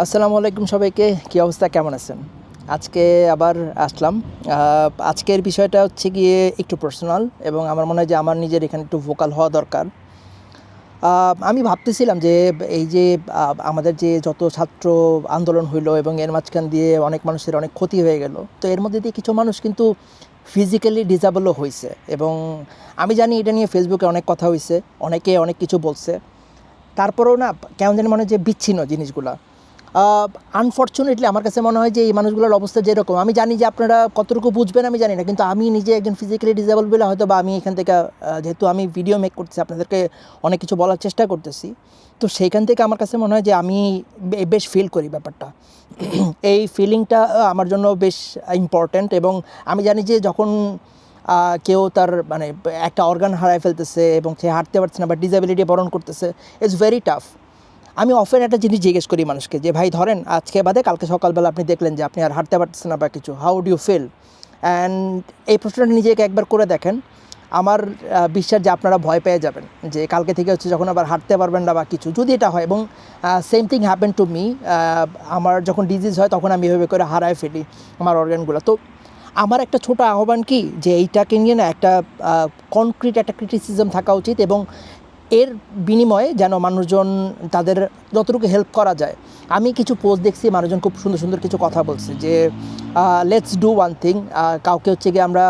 আসসালামু আলাইকুম সবাইকে, কী অবস্থা, কেমন আছেন? আজকে আবার আসলাম। আজকের বিষয়টা হচ্ছে গিয়ে একটু পার্সোনাল এবং আমার মনে হয় যে আমার নিজের এখানে একটু ভোকাল হওয়া দরকার। আমি ভাবতেছিলাম যে এই যে আমাদের যে যত ছাত্র আন্দোলন হইল এবং এর মাঝখান দিয়ে অনেক মানুষের অনেক ক্ষতি হয়ে গেল, তো এর মধ্যে দিয়ে কিছু মানুষ কিন্তু ফিজিক্যালি ডিসেবলও হয়েছে এবং আমি জানি এটা নিয়ে ফেসবুকে অনেক কথা হয়েছে অনেকে অনেক কিছু বলছে। তারপরেও না, কেমন জানি মনে হয় যে বিচ্ছিন্ন জিনিসগুলা। আনফর্চুনেটলি আমার কাছে মনে হয় যে এই মানুষগুলোর অবস্থা যেরকম, আমি জানি যে আপনারা কতটুকু বুঝবেন আমি জানি না, কিন্তু আমি নিজে একজন ফিজিক্যালি ডিসেবল বলে হয়তো বা আমি এখান থেকে যেহেতু আমি ভিডিও মেক করতেছি, আপনাদেরকে অনেক কিছু বলার চেষ্টা করতেছি, তো সেইখান থেকে আমার কাছে মনে হয় যে আমি বেশ ফিল করি ব্যাপারটা। এই ফিলিংটা আমার জন্য বেশ ইম্পর্ট্যান্ট এবং আমি জানি যে যখন কেউ তার মানে একটা অর্গান হারায় ফেলতেছে এবং সে হাঁটতে পারছে না বা ডিসেবিলিটি বরণ করতেছে ইটস ভেরি টাফ আমি অফেন একটা জিনিস জিজ্ঞেস করি মানুষকে যে, ভাই ধরেন আজকে বাদে কালকে সকালবেলা আপনি দেখলেন যে, আপনি আর হাঁটতে পারতেছেন না বা কিছু how do you feel and এই প্রশ্নটা নিজেকে একবার করে দেখেন। আমার বিশ্বাস যে আপনারা ভয় পেয়ে যাবেন যে, কালকে থেকে হচ্ছে যখন আবার হাঁটতে পারবেন না বা কিছু, যদি এটা হয় এবং same thing happen to me আমার যখন ডিজিজ হয় তখন আমি এভাবে করে হারায় ফেলি আমার অর্গানগুলো তো আমার একটা ছোট আহ্বান কি যে, এইটাকে নিয়ে না একটা কনক্রিট একটা ক্রিটিসিজম থাকা উচিত এবং এর বিনিময়ে যেন মানুষজন তাদের যতটুকু হেল্প করা যায়। আমি কিছু পোস্ট দেখছি, মানুষজন খুব সুন্দর সুন্দর কিছু কথা বলছে যে লেটস ডু ওয়ান থিং কাউকে হচ্ছে গিয়ে আমরা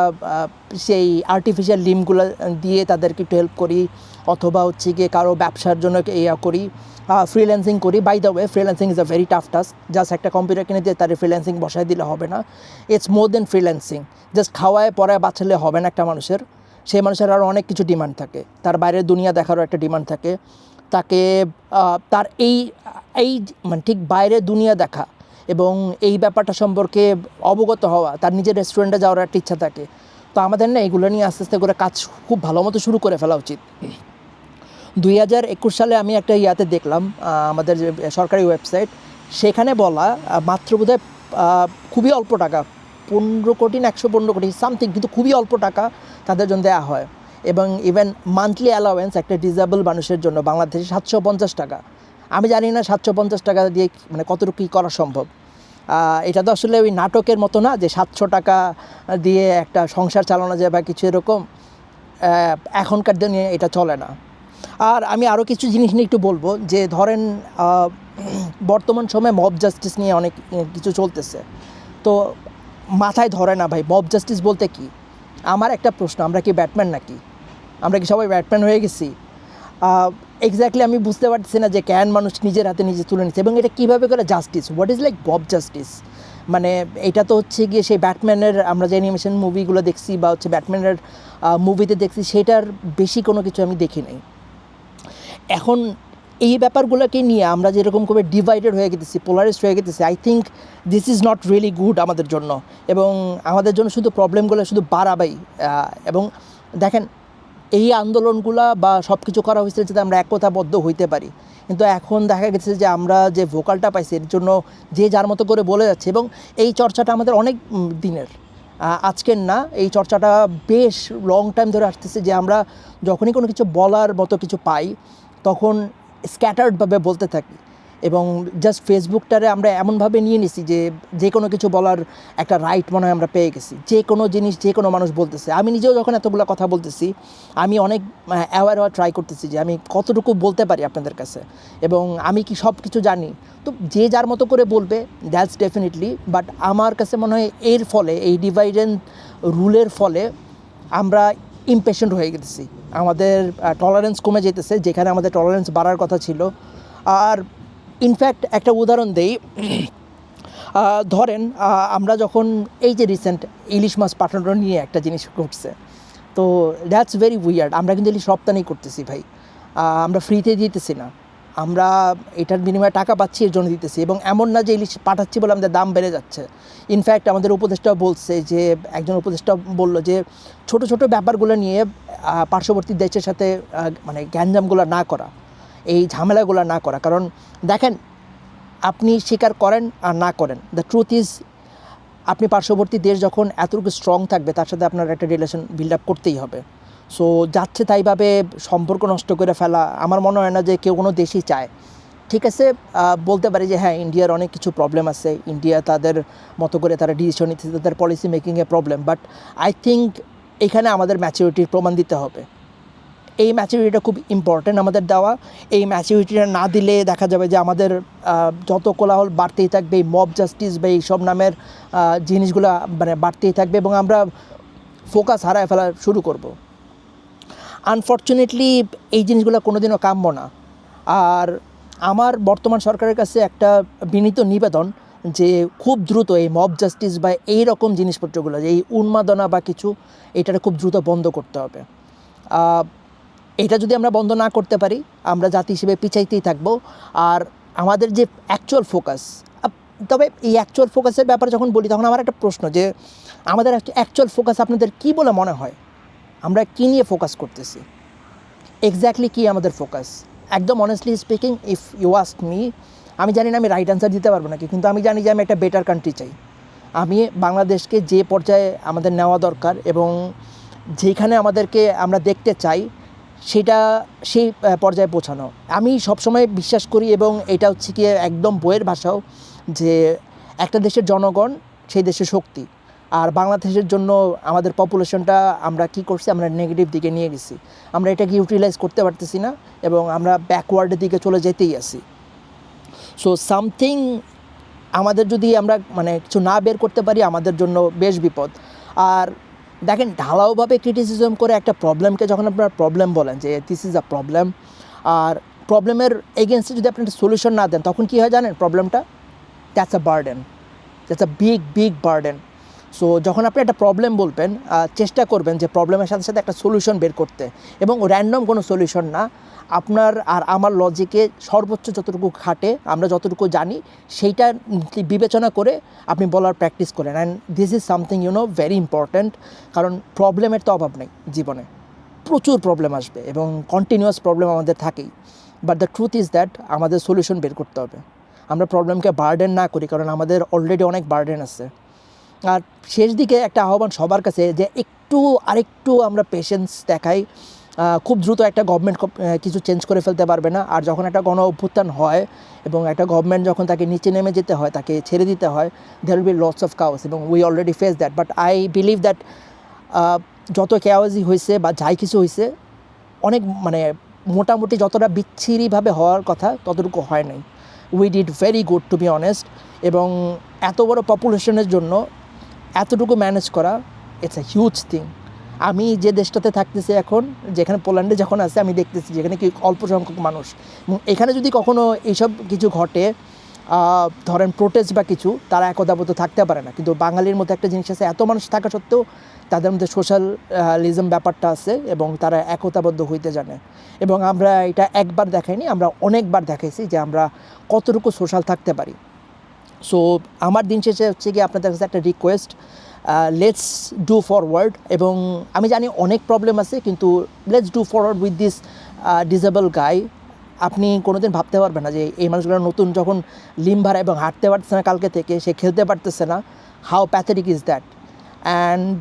সেই আর্টিফিশিয়াল লিমগুলো দিয়ে তাদেরকে একটু হেল্প করি, অথবা হচ্ছে গিয়ে কারও ব্যবসার জন্য ইয়া করি ফ্রিল্যান্সিং করি। By the way freelancing is a very tough task just একটা কম্পিউটার কিনে দিয়ে তার ফ্রিল্যান্সিং বসায় দিলে হবে না। It's more than freelancing just খাওয়ায়, পড়ায়, বাঁচালে হবে না একটা মানুষের। সেই মানুষের আরও অনেক কিছু ডিমান্ড থাকে। তার বাইরের দুনিয়া দেখারও একটা ডিমান্ড থাকে। তাকে তার এই এই মানে ঠিক বাইরে দুনিয়া দেখা এবং এই ব্যাপারটা সম্পর্কে অবগত হওয়া, তার নিজের রেস্টুরেন্টে যাওয়ার একটা ইচ্ছা থাকে। তো আমাদের না এগুলো নিয়ে আস্তে আস্তে করে কাজ খুব ভালো মতো শুরু করে ফেলা উচিত। দুই হাজার একুশ সালে আমি একটা ইয়াতে দেখলাম আমাদের যে সরকারি ওয়েবসাইট সেখানে বলা মাত্র বোধহয় খুবই অল্প টাকা পনেরো কোটি না একশো পনেরো কোটি সামথিং কিন্তু খুবই অল্প টাকা তাদের জন্য দেওয়া হয়। এবং ইভেন মান্থলি অ্যালাওয়েন্স একটা ডিজেবল মানুষের জন্য বাংলাদেশে সাতশো পঞ্চাশ টাকা। আমি জানি না সাতশো পঞ্চাশ টাকা দিয়ে মানে কতটুকু কী করা সম্ভব। এটা তো আসলে ওই নাটকের মতো না যে সাতশো টাকা দিয়ে একটা সংসার চালানো যায় বা কিছু এরকম। এখনকার দিনে এটা চলে না। আর আমি আরও কিছু জিনিস নিয়ে একটু বলব যে ধরেন বর্তমান সময়ে মব জাস্টিস নিয়ে অনেক কিছু চলতেছে। তো মাথায় ধরে না ভাই মব জাস্টিস বলতে কি? আমার একটা প্রশ্ন, আমরা কি ব্যাটম্যান নাকি? আমরা কি সবাই ব্যাটম্যান হয়ে গেছি? এক্স্যাক্টলি আমি বুঝতে পারছি না যে ক্যান মানুষ নিজের হাতে নিজে তুলে নিচ্ছে এবং এটা কীভাবে করে justice what is like mob justice মানে এটা তো হচ্ছে গিয়ে সেই ব্যাটম্যানের, আমরা যে অ্যানিমেশন মুভিগুলো দেখছি বা হচ্ছে ব্যাটম্যানের মুভিতে দেখছি, সেটার বেশি কোনো কিছু আমি দেখি নাই। এখন এই ব্যাপারগুলোকে নিয়ে আমরা যেরকম করে ডিভাইডেড হয়ে গেতেছি পোলারিস্ট হয়ে গেতেছি I think this is not really good আমাদের জন্য। এবং আমাদের জন্য শুধু প্রবলেমগুলো শুধু বাড়াবাই। এবং দেখেন, এই আন্দোলনগুলা বা সব কিছু করা হয়েছে যাতে আমরা একতাবদ্ধ হইতে পারি। কিন্তু এখন দেখা গেছে যে আমরা যে ভোকালটা পাইছি, এর জন্য যে যার মতো করে বলে যাচ্ছে এবং এই চর্চাটা আমাদের অনেক দিনের। আজকের না, এই চর্চাটা বেশ লং টাইম ধরে আসতেছে যে আমরা যখনই কোনো কিছু বলার মতো কিছু পাই, তখন স্ক্যাটার্ডভাবে বলতে থাকি। এবং জাস্ট ফেসবুকটারে আমরা এমনভাবে নিয়ে নিছি যে যে কোনো কিছু বলার একটা রাইট মনে হয় আমরা পেয়ে গেছি। যে কোনো জিনিস যে কোনো মানুষ বলতেছে। আমি নিজেও যখন এতগুলো কথা বলতেছি, আমি অনেক অ্যাওয়ার হওয়ার ট্রাই করতেছি যে, আমি কতটুকু বলতে পারি আপনাদের কাছে। এবং আমি কি সব কিছু জানি? তো যে যার মতো করে বলবে দ্যাটস ডেফিনেটলি বাট আমার কাছে মনে হয় এর ফলে, এই ডিভাইডেন্ট রুলের ফলে, আমরা ইমপেশেন্ট হয়ে গেছি। আমাদের টলারেন্স কমে যেতেছে, যেখানে আমাদের টলারেন্স বাড়ার কথা ছিল। আর ইনফ্যাক্ট একটা উদাহরণ দেই। ধরেন আমরা যখন এই যে রিসেন্ট ইলিশ মাছ পাঠানো নিয়ে একটা জিনিস ঘটছে, তো দ্যাটস ভেরি উইয়ার্ড আমরা কিন্তু ইলিশ রপ্তানি করতেছি ভাই। আমরা ফ্রিতে দিতেছি না। আমরা এটার বিনিময়ে টাকা পাচ্ছি, এর জন্য দিতেছি। এবং এমন না যে ইলিশ পাঠাচ্ছি বলে আমাদের দাম বেড়ে যাচ্ছে। ইনফ্যাক্ট আমাদের উপদেষ্টা বলছে যে, একজন উপদেষ্টা বলল যে, ছোট ছোট ব্যাপারগুলো নিয়ে পার্শ্ববর্তী দেশের সাথে মানে গ্যাঞ্জামগুলো না করা, এই ঝামেলাগুলো না করা। কারণ দেখেন, আপনি স্বীকার করেন আর না করেন। দ্য ট্রুথ ইজ আপনি পার্শ্ববর্তী দেশ যখন এতটুকু স্ট্রং থাকবে, তার সাথে আপনার একটা রিলেশন বিল্ড আপ করতেই হবে। সো যাচ্ছে তাইভাবে সম্পর্ক নষ্ট করে ফেলা, আমার মনে হয় না যে কেউ কোনো দেশই চায়। ঠিক আছে বলতে পারি যে হ্যাঁ ইন্ডিয়ার অনেক কিছু প্রবলেম আছে। ইন্ডিয়া তাদের মতো করে তারা ডিসিশন নিচ্ছে, তাদের পলিসি মেকিংয়ে প্রবলেম বাট আই থিঙ্ক এখানে আমাদের ম্যাচিউরিটির প্রমাণ দিতে হবে। এই ম্যাচুরিটিটা খুব ইম্পর্ট্যান্ট আমাদের দেওয়া। এই ম্যাচিউরিটিটা না দিলে দেখা যাবে যে আমাদের যত কোলাহল বাড়তেই থাকবে, এই মব জাস্টিস বা এইসব নামের জিনিসগুলো মানে বাড়তেই থাকবে এবং আমরা ফোকাস হারায় ফেলা শুরু করব। আনফর্চুনেটলি এই জিনিসগুলো কোনোদিনও কাম্য না। আর আমার বর্তমান সরকারের কাছে একটা বিনীত নিবেদন যে খুব দ্রুত এই মব জাস্টিস বা এই রকম জিনিসপত্রগুলো, যে এই উন্মাদনা বা কিছু, এটাকে খুব দ্রুত বন্ধ করতে হবে। এটা যদি আমরা বন্ধ না করতে পারি, আমরা জাতি হিসেবে পিছাইতেই থাকব। আর আমাদের যে অ্যাকচুয়াল ফোকাস তবে এই অ্যাকচুয়াল ফোকাসের ব্যাপারে যখন বলি, তখন আমার একটা প্রশ্ন যে, আমাদের অ্যাকচুয়াল ফোকাস আপনাদের কী বলে মনে হয়? আমরা কী নিয়ে ফোকাস করতেছি? এক্স্যাক্টলি কী আমাদের ফোকাস একদম honestly speaking if you ask me আমি জানি না আমি রাইট অ্যান্সার দিতে পারব নাকি, কিন্তু আমি জানি যে আমি একটা বেটার কান্ট্রি চাই। আমি বাংলাদেশকে যে পর্যায়ে আমাদের নেওয়া দরকার এবং যেখানে আমাদেরকে আমরা দেখতে চাই, সেটা সেই পর্যায়ে পৌঁছানো। আমি সবসময় বিশ্বাস করি এবং এটা হচ্ছে কি একদম বইয়ের ভাষাও যে একটা দেশের জনগণ, সেই দেশের শক্তি। আর বাংলাদেশের জন্য আমাদের পপুলেশনটা আমরা কি করছি? আমরা নেগেটিভ দিকে নিয়ে গেছি। আমরা এটাকে ইউটিলাইজ করতে পারতেছি না এবং আমরা ব্যাকওয়ার্ডের দিকে চলে যেতেই আছি। সো সামথিং আমাদের যদি আমরা মানে কিছু না বের করতে পারি, আমাদের জন্য বেশ বিপদ। আর দেখেন, ঢালাওভাবে ক্রিটিসিজম করে একটা প্রবলেমকে যখন আপনারা প্রবলেম বলেন যে দিস ইজ আ প্রবলেম আর প্রবলেমের এগেনস্টে যদি আপনি একটা সলিউশন না দেন, তখন কী হয় জানেন প্রবলেমটা that's a burden that's a big big burden so যখন আপনি একটা প্রবলেম বলবেন চেষ্টা করবেন যে প্রবলেমের সাথে সাথে একটা সলিউশন বের করতে। এবং র্যান্ডম কোনো সলিউশন না। আপনার আর আমার লজিকে সর্বোচ্চ যতটুকু খাটে, আমরা যতটুকু জানি, সেইটা বিবেচনা করে আপনি বলার প্র্যাকটিস করেন। And this is something you know very important কারণ প্রবলেমের তো অভাব নেই জীবনে। প্রচুর প্রবলেম আসবে এবং কন্টিনিউয়াস প্রবলেম আমাদের থাকেই। But the truth is that আমাদের সলিউশন বের করতে হবে। আমরা প্রবলেমকে বার্ডেন না করি, কারণ আমাদের অলরেডি অনেক বার্ডেন আছে। আর শেষ দিকে একটা আহ্বান সবার কাছে যে একটু, আরেকটু আমরা পেশেন্স দেখাই। খুব দ্রুত একটা গভর্নমেন্ট কিছু চেঞ্জ করে ফেলতে পারবে না। আর যখন একটা গণ অভ্যুত্থান হয় এবং একটা গভর্নমেন্ট যখন তাকে নিচে নেমে যেতে হয়, তাকে ছেড়ে দিতে হয় there will be lots of chaos এবং we already face that but I believe that যত কেওয়াজি হয়েছে বা যাই কিছু হয়েছে অনেক মানে মোটামুটি যতটা বিচ্ছিরিভাবে হওয়ার কথা ততটুকু হয় নাই। We did very good to be honest এবং এত বড় পপুলেশনের জন্য এতটুকু ম্যানেজ করা ইটস এ হিউজ থিং আমি যে দেশটাতে থাকতেছি এখন, যেখানে পোল্যান্ডে যখন আছে, আমি দেখতেছি যেখানে কি অল্প সংখ্যক মানুষ। এখানে যদি কখনো এইসব কিছু ঘটে ধরেন প্রোটেস্ট বা কিছু, তারা একতাবদ্ধ থাকতে পারে না। কিন্তু বাঙালির মধ্যে একটা জিনিস আছে, এত মানুষ থাকা সত্ত্বেও তাদের মধ্যে সোশ্যালিজম ব্যাপারটা আছে এবং তারা একতাবদ্ধ হইতে জানে। এবং আমরা এটা একবার দেখাইনি, আমরা অনেকবার দেখাইছি যে আমরা কতটুকু সোশ্যাল থাকতে পারি। সো আমার দিন শেষে হচ্ছে কি আপনাদের কাছে একটা রিকোয়েস্ট লেটস ডু ফরওয়ার্ড এবং আমি জানি অনেক প্রবলেম আছে, কিন্তু let's do forward with this disable guy আপনি কোনো দিন ভাবতে পারবেন না যে এই মানুষগুলো নতুন যখন লিম লিম্বার এবং হাঁটতে পারতেছে না কালকে থেকে, সে খেলতে পারতেছে না। How pathetic is that and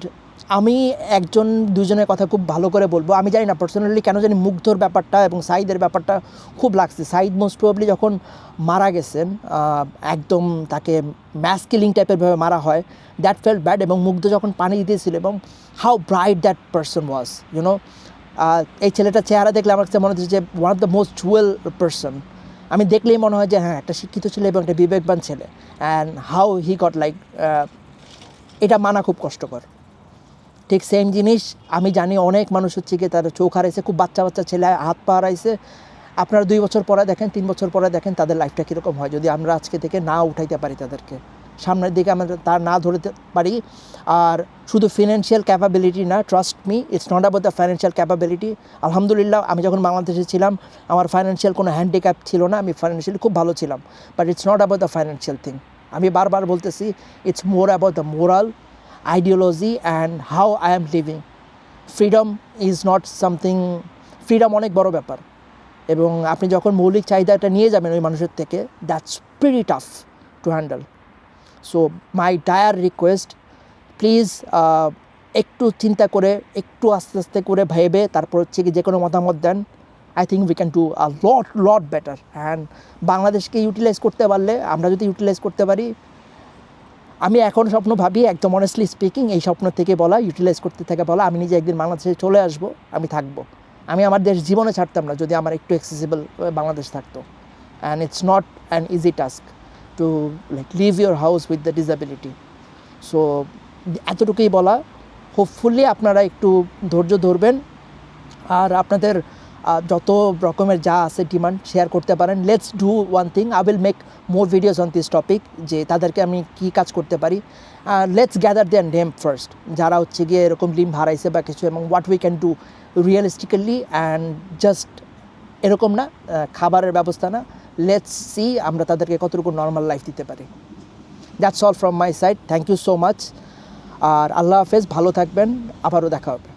আমি একজন, দুজনের কথা খুব ভালো করে বলব। আমি জানি না পার্সোনালি কেন জানি মুগ্ধর ব্যাপারটা এবং সাইদের ব্যাপারটা খুব লাগছে। সাইদ মোস্ট প্রবলি যখন মারা গেছেন একদম তাকে ম্যাস কিলিং টাইপের ভাবে মারা হয় দ্যাট ফেল ব্যাড এবং মুগ্ধ যখন পানি দিয়েছিল এবং how bright that person was you know এই ছেলেটার চেহারা দেখলে আমার কাছে মনে হচ্ছে যে one of the most jewel person আমি দেখলেই মনে হয় যে হ্যাঁ একটা শিক্ষিত ছেলে এবং একটা বিবেকবান ছেলে। And how he got like এটা মানা খুব কষ্টকর। ঠিক সেম জিনিস। আমি জানি অনেক মানুষ হচ্ছে কি তার চোখ হারাইছে, খুব বাচ্চা বাচ্চা ছেলে, হাত পা হারাইছে। আপনারা দুই বছর পরে দেখেন, তিন বছর পরে দেখেন তাদের লাইফটা কীরকম হয়। যদি আমরা আজকে থেকে না উঠাইতে পারি তাদেরকে। সামনের দিকে আমরা তার না ধরতে পারি। আর শুধু ফিনান্সিয়াল ক্যাপাবিলিটি না trust me it's not about the financial capability আলহামদুলিল্লাহ, আমি যখন বাংলাদেশে ছিলাম, আমার ফাইন্যান্সিয়াল কোনো হ্যান্ডিক্যাপ ছিল না, আমি ফাইন্যান্সিয়ালি খুব ভালো ছিলাম। But it's not about the financial thing আমি বারবার বলতেছি it's more about the moral ideology and how I am living freedom is not something freedom অনেক বড় ব্যাপার। এবং আপনি যখন মৌলিক চাহিদাটা নিয়ে যাবেন ওই মানুষের থেকে that's very tough to handle so my dear request please একটু চিন্তা করে, একটু আস্তে আস্তে করে ভেবে, তারপর হচ্ছে কি যে কোনো মতামত দেন। I think we can do a lot lot better and বাংলাদেশকে ইউটিলাইজ করতে পারলে, আমরা যদি ইউটিলাইজ করতে পারি আমি এখন স্বপ্ন ভাবি একদম অনেস্টলি স্পিকিং এই স্বপ্ন থেকে বলা ইউটিলাইজ করতে থেকে বলা, আমি নিজে একদিন বাংলাদেশে চলে আসব, আমি থাকব। আমি আমার দেশ জীবনে ছাড়তাম না যদি আমার একটু অ্যাক্সেসিবল বাংলাদেশ থাকতো। And it's not an easy task to like live your house with the disability so এতটুকুই বলা। হোপফুলি আপনারা একটু ধৈর্য ধরবেন। আর আপনাদের যত রকমের যা আছে ডিমান্ড শেয়ার করতে পারেন let's do one thing I will make more videos on this topic যে তাদেরকে আমি কী কাজ করতে পারি। Let's gather their name first যারা হচ্ছে গিয়ে এরকম লিম হারাইছে বা কিছু, এবং what we can do realistically and just এরকম না খাবারের ব্যবস্থা না লেটস সি আমরা তাদেরকে কতটুকু নর্মাল লাইফ দিতে পারি। That's all from my side thank you so much আর আল্লাহ হাফেজ, ভালো থাকবেন, আবারও দেখা হবে।